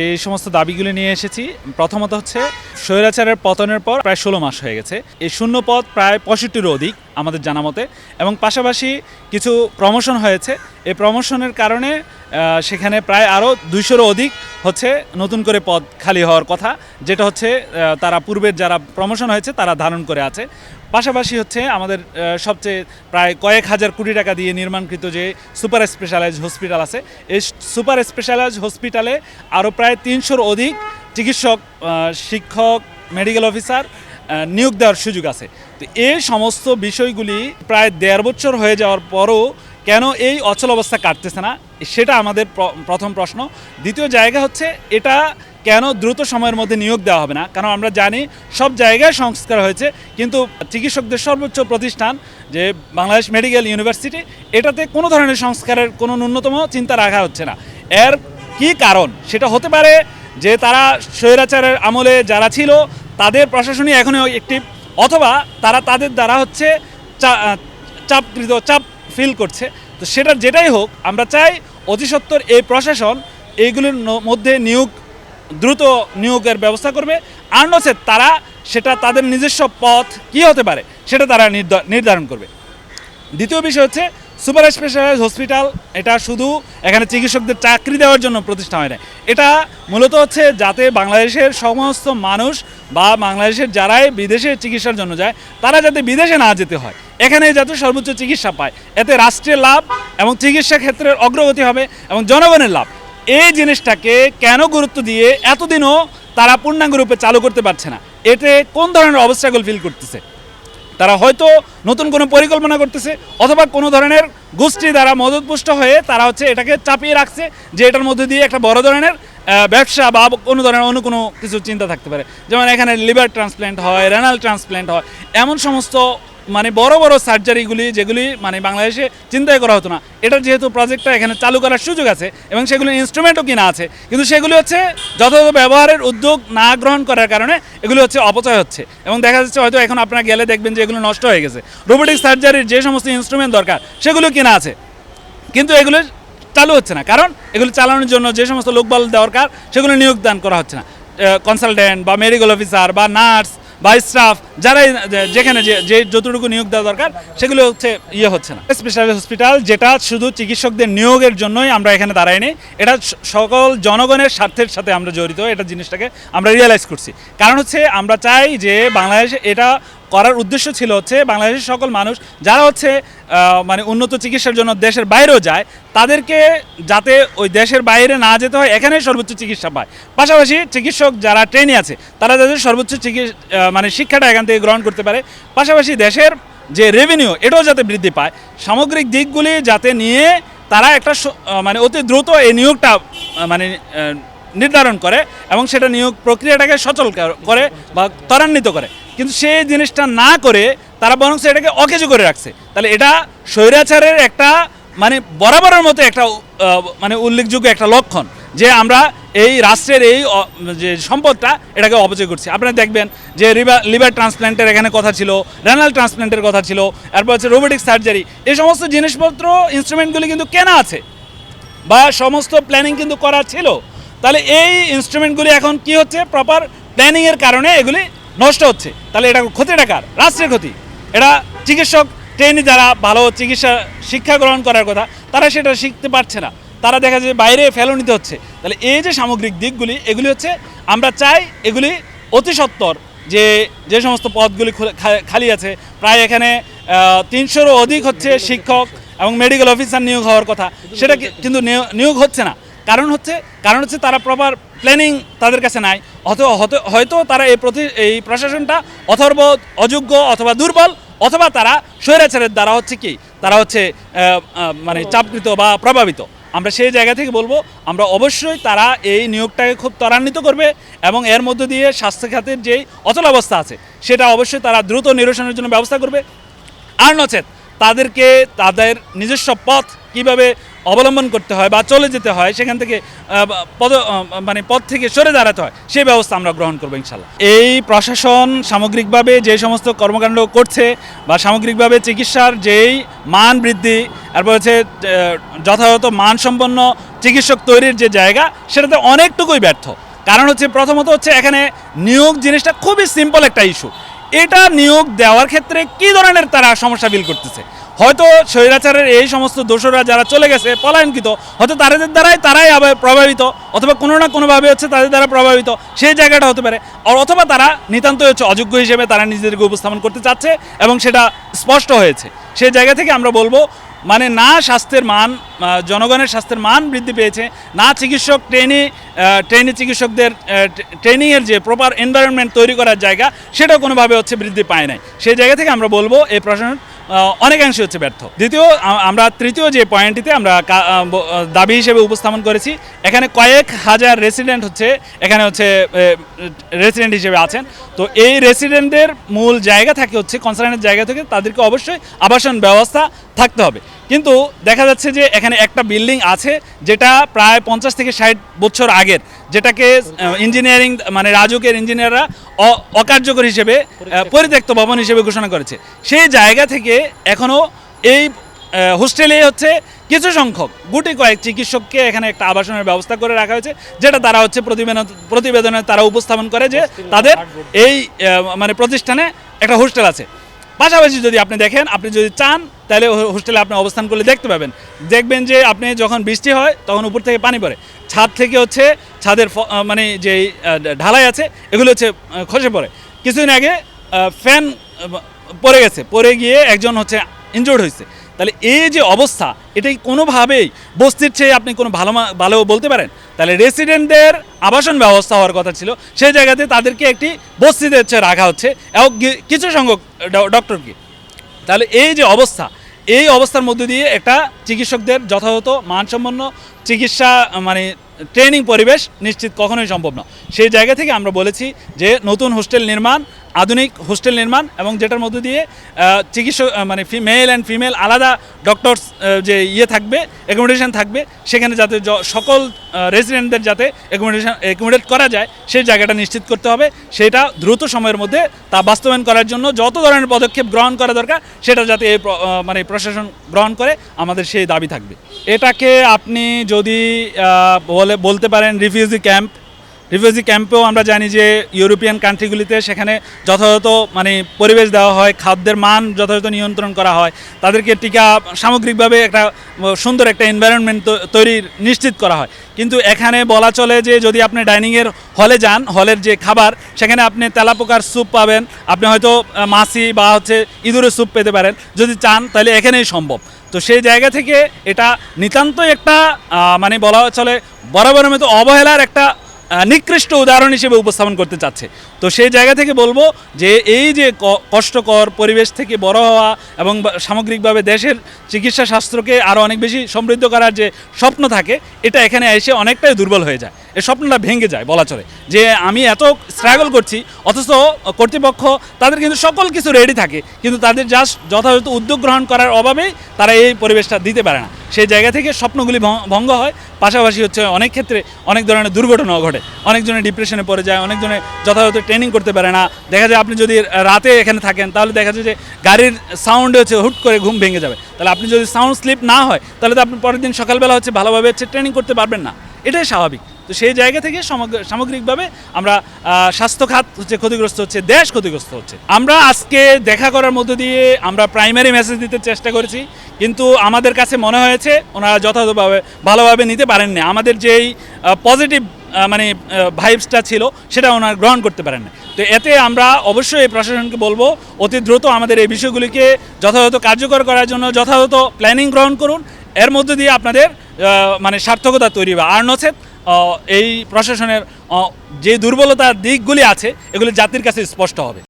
যে সমস্ত দাবিগুলি নিয়ে এসেছি, প্রথমত হচ্ছে স্বৈরাচারের পতনের পর প্রায় ষোলো মাস হয়ে গেছে। এই শূন্য পথ প্রায় পঁয়ষট্টিরও অধিক। আমাদের জানা মতে। এবং পাশাপাশি কিছু প্রমোশন হয়েছে। এই প্রমোশনের কারণে সেখানে প্রায় আরও দুইশোরও অধিক হচ্ছে নতুন করে পদ খালি হওয়ার কথা। যেটা হচ্ছে তারা পূর্বের যারা প্রমোশন হয়েছে, তারা ধারণ করে আছে। পাশাপাশি হচ্ছে আমাদের সবচেয়ে প্রায় কয়েক হাজার কোটি টাকা দিয়ে নির্মাণকৃত যে সুপার স্পেশালাইজ হসপিটাল আছে, এই সুপার স্পেশালাইজ হসপিটালে আরও প্রায় তিনশোর অধিক চিকিৎসক শিক্ষক, মেডিকেল অফিসার নিয়োগ দেওয়ার সুযোগ আছে। তো এই সমস্ত বিষয়গুলি প্রায় দেড় বছর হয়ে যাওয়ার পরও কেন এই অচল অবস্থা কাটতেছে না, সেটা আমাদের প্রথম প্রশ্ন। দ্বিতীয় জায়গা হচ্ছে এটা কেন দ্রুত সময়ের মধ্যে নিয়োগ দেওয়া হবে না? কারণ আমরা জানি সব জায়গায় সংস্কার হয়েছে, কিন্তু চিকিৎসকদের সর্বোচ্চ প্রতিষ্ঠান যে বাংলাদেশ মেডিকেল ইউনিভার্সিটি, এটাতে কোনো ধরনের সংস্কারের কোনো ন্যূনতম চিন্তা রাখা হচ্ছে না। এর কি কারণ? সেটা হতে পারে যে তারা স্বৈরাচারের আমলে যারা ছিল তাদের প্রশাসনই এখনও একটি, অথবা তারা তাদের দ্বারা হচ্ছে চাপকৃত চাপ ফিল করছে। তো সেটা যেটাই হোক, আমরা চাই অতিসত্বর এই প্রশাসন এইগুলির মধ্যে নিয়োগ, দ্রুত নিয়োগের ব্যবস্থা করবে। আর নচেত তারা সেটা তাদের নিজস্ব পথ কী হতে পারে, সেটা তারা নির্ধা- নির্ধারণ করবে। দ্বিতীয় বিষয় হচ্ছে সুপার স্পেশালাইজ হসপিটাল, এটা শুধু এখানে চিকিৎসকদের চাকরি দেওয়ার জন্য প্রতিষ্ঠা হয় না এটা মূলত হচ্ছে যাতে বাংলাদেশের সমস্ত মানুষ বা বাংলাদেশের যারাই বিদেশে চিকিৎসার জন্য যায়, তারা যাতে বিদেশে না যেতে হয়। এখানে যাতে সর্বোচ্চ চিকিৎসা পায়। এতে রাষ্ট্রের লাভ এবং চিকিৎসা ক্ষেত্রের অগ্রগতি হবে এবং জনগণের লাভ। এই জিনিসটাকে কেন গুরুত্ব দিয়ে এতদিনও তারা পূর্ণাঙ্গ রূপে চালু করতে পারছে না? এতে কোন ধরনের অবস্থাগুলো ফিল করতেছে? তারা হয়তো নতুন কোনো পরিকল্পনা করতেছে, অথবা কোনো ধরনের গোষ্ঠী দ্বারা মদতপুষ্ট হয়ে তারা হচ্ছে এটাকে চাপিয়ে রাখছে যে এটার মধ্যে দিয়ে একটা বড় ধরনের ব্যবসা বা কোনো ধরনের অন্য কোনো কিছু চিন্তা থাকতে পারে। যেমন এখানে লিভার ট্রান্সপ্ল্যান্ট হয়, রেনাল ট্রান্সপ্ল্যান্ট হয়, এমন সমস্ত মানে বড় বড় সার্জারিগুলি যেগুলি মানে বাংলাদেশে চিন্তাই করা হতো না। এটার যেহেতু প্রজেক্টটা এখানে চালু করার সুযোগ আছে এবং সেগুলো ইনস্ট্রুমেন্টও কিনা আছে, কিন্তু সেগুলি হচ্ছে যথাযথ ব্যবহারের উদ্যোগ না গ্রহণ করার কারণে এগুলো হচ্ছে অপচয় হচ্ছে। এবং দেখা যাচ্ছে হয়তো এখন আপনারা গেলে দেখবেন যে এগুলো নষ্ট হয়ে গেছে। রোবোটিক সার্জারির যে সমস্ত ইনস্ট্রুমেন্ট দরকার, সেগুলো কিনা আছে। কিন্তু এগুলো চালু হচ্ছে না। কারণ এগুলো চালানোর জন্য যে সমস্ত লোকবল দরকার, সেগুলো নিয়োগদান করা হচ্ছে না। কনসালটেন্ট বা মেডিকেল অফিসার বা নার্স বা স্টাফ যারাই যেখানে যে যতটুকু নিয়োগ দেওয়া দরকার, সেগুলো হচ্ছে ইয়ে হচ্ছে না। স্পেশাল হসপিটাল যেটা শুধু চিকিৎসকদের নিয়োগের জন্যই আমরা এখানে দাঁড়াইনি, এটা সকল জনগণের স্বার্থের সাথে আমরা জড়িত, এটা জিনিসটাকে আমরা রিয়েলাইজ করছি। কারণ হচ্ছে আমরা চাই যে বাংলাদেশে এটা করার উদ্দেশ্য ছিল হচ্ছে বাংলাদেশের সকল মানুষ যারা হচ্ছে মানে উন্নত চিকিৎসার জন্য দেশের বাইরেও যায়, তাদেরকে যাতে ওই দেশের বাইরে না যেতে হয় এখানে সর্বোচ্চ চিকিৎসা পায়। পাশাপাশি চিকিৎসক যারা ট্রেনে আছে, তারা যাতে সর্বোচ্চ চিকিৎসা মানে শিক্ষাটা এখান থেকে গ্রহণ করতে পারে। পাশাপাশি দেশের যে রেভিনিউ এটাও যাতে বৃদ্ধি পায়। সামগ্রিক দিকগুলি যাতে নিয়ে তারা একটা মানে অতি দ্রুত এই নিয়োগটা মানে নির্ধারণ করে এবং সেটা নিয়োগ প্রক্রিয়াটাকে সচল করে বা ত্বরান্বিত করে। কিন্তু সেই জিনিসটা না করে তারা বরং এটাকে অকেজো করে রাখছে। তাহলে এটা স্বৈরাচারের একটা মানে বরাবরের মতো একটা মানে উল্লেখযোগ্য একটা লক্ষণ যে আমরা এই রাষ্ট্রের এই যে সম্পদটা এটাকে অপচয় করছি। আপনারা দেখবেন যে লিভার লিভার ট্রান্সপ্ল্যান্টের এখানে কথা ছিল, রেনাল ট্রান্সপ্ল্যান্টের কথা ছিল, এরপর হচ্ছে রোবোটিক সার্জারি। এই সমস্ত জিনিসপত্র ইনস্ট্রুমেন্টগুলি কিন্তু কেনা আছে বা সমস্ত প্ল্যানিং কিন্তু করা ছিল। তাহলে এই ইনস্ট্রুমেন্টগুলি এখন কি হচ্ছে? প্রপার প্ল্যানিংয়ের কারণে এগুলি নষ্ট হচ্ছে। তাহলে এটা ক্ষতিটা কার? রাষ্ট্রের ক্ষতি। এটা চিকিৎসক ট্রেনে যারা ভালো চিকিৎসা শিক্ষা গ্রহণ করার কথা, তারা সেটা শিখতে পারছে না। তারা দেখা যায় বাইরে ফেলো নিতে হচ্ছে। তাহলে এই যে সামগ্রিক দিকগুলি, এগুলি হচ্ছে আমরা চাই এগুলি অতি সত্বর যে যে সমস্ত পদগুলি খালি আছে, প্রায় এখানে তিনশোরও অধিক হচ্ছে শিক্ষক এবং মেডিকেল অফিসার নিয়োগ হওয়ার কথা। সেটা কিন্তু নিয়োগ হচ্ছে না। কারণ হচ্ছে কারণ হচ্ছে তারা প্রপার প্ল্যানিং তাদের কাছে নাই। হয়তো- তারা এই প্রতি, এই প্রশাসনটা অথর্ব, অযোগ্য অথবা দুর্বল, অথবা তারা স্বৈরাচারের দ্বারা হচ্ছে কি, তারা হচ্ছে মানে চাপকৃত বা প্রভাবিত। আমরা সেই জায়গা থেকে বলব, আমরা অবশ্যই তারা এই নিয়োগটাকে খুব ত্বরান্বিত করবে এবং এর মধ্য দিয়ে স্বাস্থ্য খাতের যেই অচল অবস্থা আছে, সেটা অবশ্যই তারা দ্রুত নিরসনের জন্য ব্যবস্থা করবে। আর নচেত তাদেরকে তাদের নিজস্ব পথ কীভাবে অবলম্বন করতে হয় বা চলে যেতে হয়, সেখান থেকে পদ মানে পদ থেকে সরে দাঁড়াতে হয় সেই ব্যবস্থা আমরা গ্রহণ করব ইনশাল্লাহ। এই প্রশাসন সামগ্রিকভাবে যে সমস্ত কর্মকাণ্ড করছে বা সামগ্রিকভাবে চিকিৎসার যেই মান বৃদ্ধি, তারপর হচ্ছে যথাযথ মানসম্পন্ন চিকিৎসক তৈরির যে জায়গা, সেটাতে অনেকটুকুই ব্যর্থ। কারণ হচ্ছে প্রথমত হচ্ছে এখানে নিয়োগ জিনিসটা খুবই সিম্পল একটা ইস্যু এটা নিয়োগ দেওয়ার ক্ষেত্রে কি ধরনের তারা সমস্যা বিল করতেছে? হয়তো স্বৈরাচারের এই সমস্ত দোষরা যারা চলে গেছে, পলায়নকৃত, হয়তো তাদের দ্বারাই তারাই প্রভাবিত, অথবা কোনো না কোনোভাবে হচ্ছে তাদের দ্বারা প্রভাবিত, সেই জায়গাটা হতে পারে। অথবা তারা নিতান্ত হচ্ছে অযোগ্য হিসেবে তারা নিজেদেরকে উপস্থাপন করতে চাচ্ছে এবং সেটা স্পষ্ট হয়েছে। সেই জায়গা থেকে আমরা বলব মানে না স্বাস্থ্যের মান জনগণের স্বাস্থ্যের মান বৃদ্ধি পেয়েছে, না চিকিৎসক ট্রেনি ট্রেনি চিকিৎসকদের ট্রেনিংয়ের যে প্রপার এনভায়রনমেন্ট তৈরি করার জায়গা, সেটাও কোনোভাবে হচ্ছে বৃদ্ধি পায় নাই। সেই জায়গা থেকে আমরা বলব, এই প্রশাসন অনেকাংশে হচ্ছে ব্যর্থ। দ্বিতীয় আমরা তৃতীয় যে পয়েন্টটিতে আমরা দাবি হিসেবে উপস্থাপন করেছি, এখানে কয়েক হাজার রেসিডেন্ট হচ্ছে, এখানে হচ্ছে রেসিডেন্ট হিসেবে আছেন। তো এই রেসিডেন্টদের মূল জায়গা থাকে হচ্ছে কনসার্নের জায়গা থেকে তাদেরকে অবশ্যই আবাসন ব্যবস্থা থাকতে হবে। কিন্তু দেখা যাচ্ছে যে এখানে একটা বিল্ডিং আছে যেটা প্রায় পঞ্চাশ থেকে ষাট বছর আগের যেটাকে ইঞ্জিনিয়ারিং মানে রাজুকের ইঞ্জিনিয়াররা অ- অকার্যকর হিসেবে পরিত্যক্ত। ভবন হিসেবে ঘোষণা করেছে। সেই জায়গা থেকে এখনও এই হোস্টেলে হচ্ছে কিছু সংখ্যক গুটি কয়েক চিকিৎসককে এখানে একটা আবাসনের ব্যবস্থা করে রাখা হয়েছে যেটা তারা হচ্ছে প্রতিবেদন প্রতিবেদনে তারা উপস্থাপন করে যে তাদের এই মানে প্রতিষ্ঠানে একটা হোস্টেল আছে। পাশাপাশি যদি আপনি দেখেন, আপনি যদি চান, তাহলে হোস্টেলে আপনি অবস্থান করলে দেখতে পাবেন। দেখবেন যে আপনি যখন বৃষ্টি হয়, তখন উপর থেকে পানি পড়ে। ছাদ থেকে হচ্ছে ছাদের মানে যে ঢালাই আছে, এগুলো হচ্ছে খসে পড়ে। কিছুদিন আগে ফ্যান পড়ে গেছে। পড়ে গিয়ে একজন হচ্ছে ইনজোর্ড হয়েছে। তাহলে এই যে অবস্থা, এটাই কোনোভাবেই বস্তির চেয়ে আপনি কোনো ভালো ভালো বলতে পারেন। তাহলে রেসিডেন্টদের আবাসন ব্যবস্থা হওয়ার কথা ছিল। সেই জায়গাতে তাদেরকে একটি বস্তিতে হচ্ছে রাখা হচ্ছে। এবং কিছু সংখ্যক ডক্টরকে তাহলে এই যে অবস্থা, এই অবস্থার মধ্যে দিয়ে একটা চিকিৎসকদের যথাযথ মানসম্পন্ন চিকিৎসা মানে ট্রেনিং পরিবেশ নিশ্চিত কখনোই সম্ভব না। সেই জায়গা থেকে আমরা বলেছি যে নতুন হোস্টেল নির্মাণ আধুনিক হোস্টেল নির্মাণ এবং যেটার মধ্যে দিয়ে চিকিৎসক মানে মেল অ্যান্ড ফিমেল আলাদা ডক্টরস যে ইয়ে থাকবে অ্যাকোমোডেশন থাকবে, সেখানে যাতে সকল রেসিডেন্টদের যাতে অ্যাকোমোডেশন অ্যাকোমোডেট করা যায়, সেই জায়গাটা নিশ্চিত করতে হবে। সেটা দ্রুত সময়ের মধ্যে তা বাস্তবায়ন করার জন্য যত ধরনের পদক্ষেপ গ্রহণ করা দরকার, সেটা যাতে এই মানে প্রশাসন গ্রহণ করে, আমাদের সেই দাবি থাকবে। এটাকে আপনি যদি বলে, বলতে পারেন রিফিউজি ক্যাম্প রিফিউজি ক্যাম্পেও আমরা জানি যে ইউরোপিয়ান কান্ট্রিগুলিতে সেখানে যথাযথ মানে পরিবেশ দেওয়া হয়, খাদ্যের মান যথাযথ নিয়ন্ত্রণ করা হয়, তাদেরকে টিকা সামগ্রিকভাবে একটা সুন্দর একটা এনভায়রনমেন্ট তৈরির নিশ্চিত করা হয়। কিন্তু এখানে বলা চলে যে যদি আপনি ডাইনিংয়ের হলে যান, হলের যে খাবার, সেখানে আপনি তেলাপোকার স্যুপ পাবেন, আপনি হয়তো মাছি বা হচ্ছে ইঁদুরের স্যুপ পেতে পারেন, যদি চান তাহলে এখানেই সম্ভব। তো সেই জায়গা থেকে এটা নিতান্তই একটা মানে বলা চলে বরাবরের মতো অবহেলার একটা নিকৃষ্ট উদাহরণ হিসেবে উপস্থাপন করতে চাচ্ছে। তো সেই জায়গা থেকে বলব যে এই যে কষ্টকর পরিবেশ থেকে বড় হওয়া এবং সামগ্রিকভাবে দেশের চিকিৎসা শাস্ত্রকে আরও অনেক বেশি সমৃদ্ধ করার যে স্বপ্ন থাকে, এটা এখানে এসে অনেকটাই দুর্বল হয়ে যায়। এই স্বপ্নটা ভেঙে যায় বলা চলে। যে আমি এত স্ট্রাগল করছি, অথচ কর্তৃপক্ষ তাদের কিন্তু সকল কিছু রেডি থাকে, কিন্তু তাদের জাস্ট যথাযথ উদ্যোগ গ্রহণ করার অভাবেই তারা এই পরিবেশটা দিতে পারে না। সেই জায়গা থেকে স্বপ্নগুলি ভঙ্গ হয়, পাশাপাশি হচ্ছে অনেক ক্ষেত্রে অনেক ধরনের দুর্ঘটনাও ঘটে। অনেকজনে ডিপ্রেশনে পড়ে যায়, অনেকজনে যথাযথ ট্রেনিং করতে পারে না। দেখা যায় আপনি যদি রাতে এখানে থাকেন, তাহলে দেখা যায় যে গাড়ির সাউন্ড হচ্ছে হুট করে ঘুম ভেঙে যাবে। তাহলে আপনি যদি সাউন্ড স্লিপ না হয়, তাহলে তো আপনি পরের দিন সকালবেলা হচ্ছে ভালোভাবে হচ্ছে ট্রেনিং করতে পারবেন না। এটাই স্বাভাবিক। তো সেই জায়গা থেকে সমগ্র- সামগ্রিকভাবে আমরা স্বাস্থ্য খাত হচ্ছে ক্ষতিগ্রস্ত হচ্ছে, দেশ ক্ষতিগ্রস্ত হচ্ছে। আমরা আজকে দেখা করার মধ্য দিয়ে আমরা প্রাইমারি মেসেজ দিতে চেষ্টা করেছি, কিন্তু আমাদের কাছে মনে হয়েছে ওনারা যথাযথভাবে ভালোভাবে নিতে পারেননি আমাদের যেই পজিটিভ মানে ভাইবসটা ছিল, সেটা ওনারা গ্রহণ করতে পারেন না তো এতে আমরা অবশ্যই প্রশাসনকে বলব, অতি দ্রুত আমাদের এই বিষয়গুলিকে যথাযথ কার্যকর করার জন্য যথাযথ প্ল্যানিং গ্রহণ করুন। এর মধ্যে দিয়ে আপনাদের মানে সার্থকতা তৈরি হবে। আর নচেত এই প্রশাসনের যে দুর্বলতার দিকগুলি আছে এগুলি জাতির কাছে স্পষ্ট হবে।